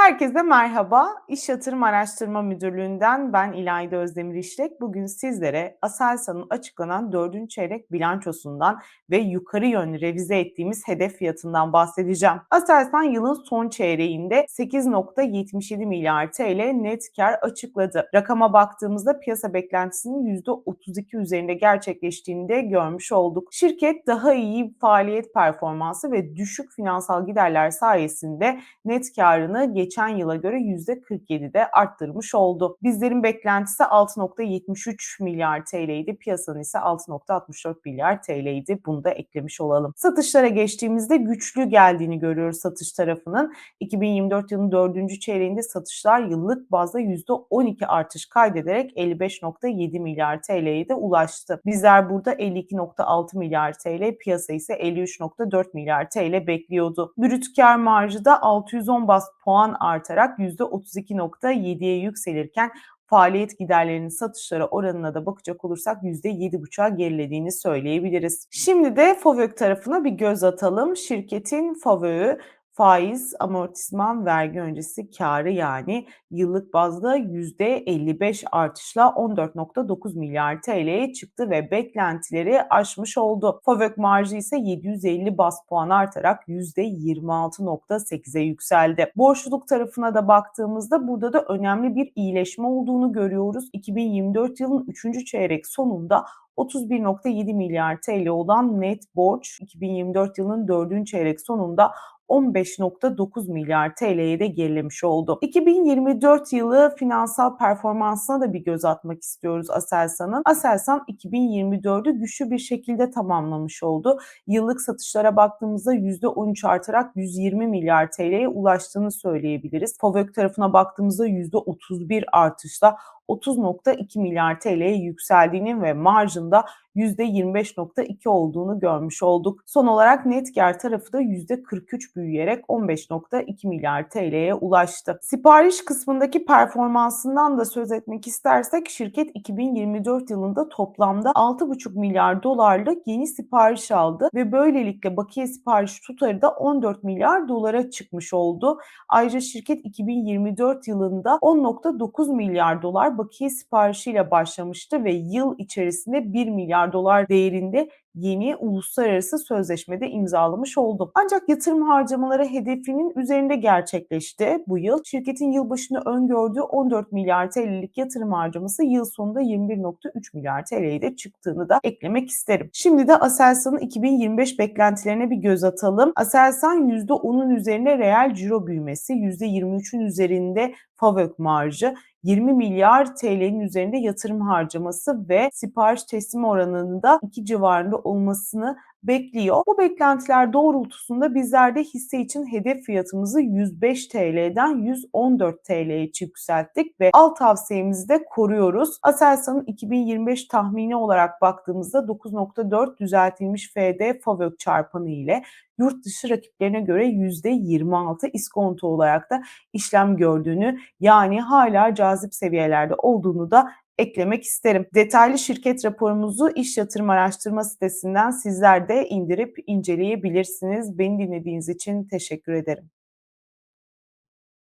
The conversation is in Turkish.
Herkese merhaba. İş Yatırım Araştırma Müdürlüğü'nden ben İlayda Özdemir İşlek. Bugün sizlere Aselsan'ın açıklanan 4. çeyrek bilançosundan ve yukarı yönlü revize ettiğimiz hedef fiyatından bahsedeceğim. Aselsan yılın son çeyreğinde 8.77 milyar TL net kar açıkladı. Rakama baktığımızda piyasa beklentisinin %32 üzerinde gerçekleştiğini de görmüş olduk. Şirket daha iyi faaliyet performansı ve düşük finansal giderler sayesinde net karını geçen yıla göre %47'de arttırmış oldu. Bizlerin beklentisi 6.73 milyar TL'ydi. Piyasanın ise 6.64 milyar TL'ydi. Bunu da eklemiş olalım. Satışlara geçtiğimizde güçlü geldiğini görüyoruz satış tarafının. 2024 yılının 4. çeyreğinde satışlar yıllık bazda %12 artış kaydederek 55.7 milyar TL'ye de ulaştı. Bizler burada 52.6 milyar TL, piyasa ise 53.4 milyar TL bekliyordu. Brüt kar marjı da 610 bas puan artarak %32.7'ye yükselirken faaliyet giderlerinin satışlara oranına da bakacak olursak %7,5'a gerilediğini söyleyebiliriz. Şimdi de FOVÖK tarafına bir göz atalım. Şirketin FOVÖ'ü faiz, amortisman, vergi öncesi karı yani yıllık bazda %55 artışla 14.9 milyar TL'ye çıktı ve beklentileri aşmış oldu. FOVÖK marjı ise 750 bas puan artarak %26.8'e yükseldi. Borçluluk tarafına da baktığımızda burada da önemli bir iyileşme olduğunu görüyoruz. 2024 yılın 3. çeyrek sonunda 31.7 milyar TL olan net borç 2024 yılının 4. çeyrek sonunda 15.9 milyar TL'ye de gerilemiş oldu. 2024 yılı finansal performansına da bir göz atmak istiyoruz Aselsan'ın. Aselsan 2024'ü güçlü bir şekilde tamamlamış oldu. Yıllık satışlara baktığımızda %13 artarak 120 milyar TL'ye ulaştığını söyleyebiliriz. FOVÖK tarafına baktığımızda %31 artışla 30.2 milyar TL'ye yükseldiğini ve marjında %25.2 olduğunu görmüş olduk. Son olarak net kar tarafı da %43 büyüyerek 15.2 milyar TL'ye ulaştı. Sipariş kısmındaki performansından da söz etmek istersek şirket 2024 yılında toplamda 6,5 milyar dolarlık yeni sipariş aldı ve böylelikle bakiye sipariş tutarı da 14 milyar dolara çıkmış oldu. Ayrıca şirket 2024 yılında 10.9 milyar dolar bakiye siparişiyle başlamıştı ve yıl içerisinde 1 milyar dolar değerinde yeni uluslararası sözleşmede imzalamış oldu. Ancak yatırım harcamaları hedefinin üzerinde gerçekleşti bu yıl. Şirketin yılbaşını öngördüğü 14 milyar TL'lik yatırım harcaması yıl sonunda 21.3 milyar TL'ye de çıktığını da eklemek isterim. Şimdi de Aselsan'ın 2025 beklentilerine bir göz atalım. Aselsan %10'un üzerinde reel ciro büyümesi, %23'ün üzerinde FAVÖK marjı, 20 milyar TL'nin üzerinde yatırım harcaması ve sipariş teslim oranında 2 civarında olmasını bekliyor. Bu beklentiler doğrultusunda bizler de hisse için hedef fiyatımızı 105 TL'den 114 TL'ye yükselttik ve alt tavsiyemizi de koruyoruz. Aselsan'ın 2025 tahmini olarak baktığımızda 9.4 düzeltilmiş FD FAVÖK çarpanı ile yurt dışı rakiplerine göre %26 iskonto olarak da işlem gördüğünü yani hala cazip seviyelerde olduğunu da eklemek isterim. Detaylı şirket raporumuzu iş yatırım araştırma sitesinden sizler de indirip inceleyebilirsiniz. Beni dinlediğiniz için teşekkür ederim.